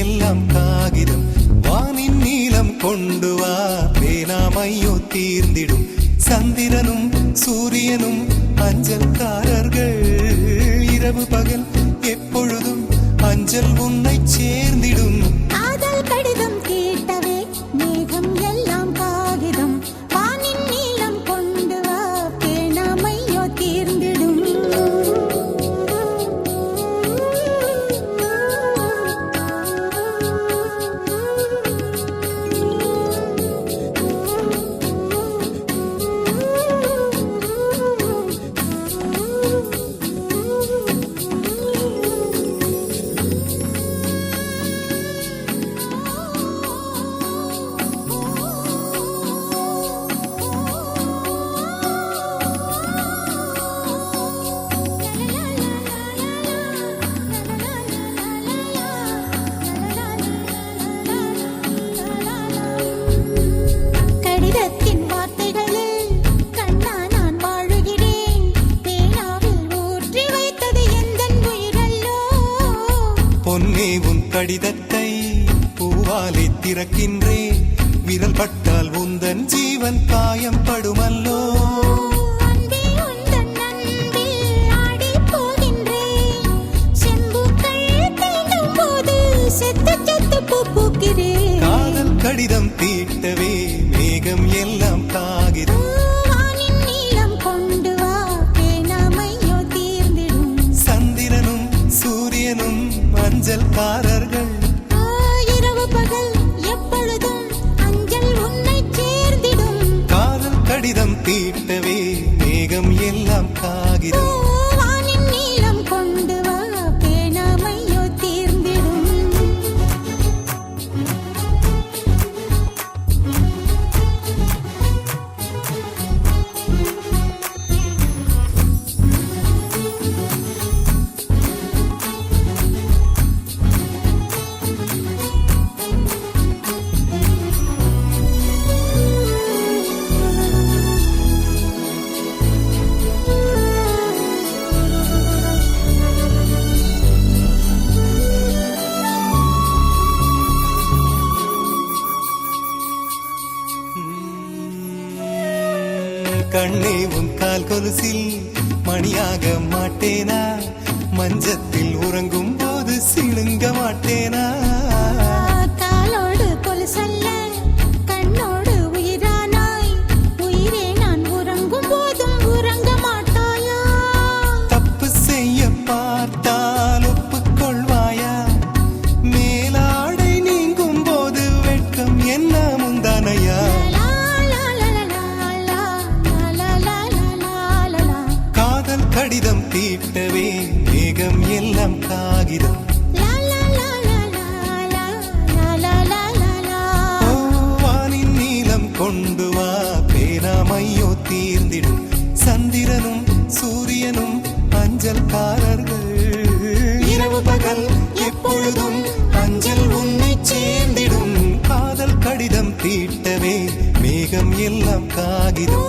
எல்லாம் காகிதம். வானின் நீளம் கொண்டு வா. பேனாமையோ தீர்ந்திடும். சந்திரனும் சூரியனும் அஞ்சல்காரர்கள். இரவு பகல் எப்பொழுதும் அஞ்சல் உன்னை சேர்ந்திடும். உன் கடிதத்தை பூவாலை திறக்கின்றேன் விரல் பட்டால் உந்தன் ஜீவன் காயம் படுமல்லோ அன்பே உந்தன் அன்பில் அஞ்சல்காரர்கள் இரவு பகல் எப்பொழுதும் அஞ்சல் உன்னைச் சேர்ந்திடும். காதல் கடிதம் தீட்டவே மேகம் எல்லாம் காகிதம் கண்ணே உன் கால் கொலுசில் மணியாக மாட்டேனா? மஞ்சத்தில் உறங்கும் போது சிணுங்க மாட்டேனா? தீட்டவே மேகம் எல்லாம் காகிதம். வானின் நீளம் கொண்டு வா பேராமையோ தீர்ந்திடும். சந்திரனும் சூரியனும் அஞ்சல்காரர்கள். இரவு பகல் எப்பொழுதும் அஞ்சல் உன்னை சேர்ந்திடும். காதல் கடிதம் தீட்டவே மேகம் எல்லாம் காகிதம்.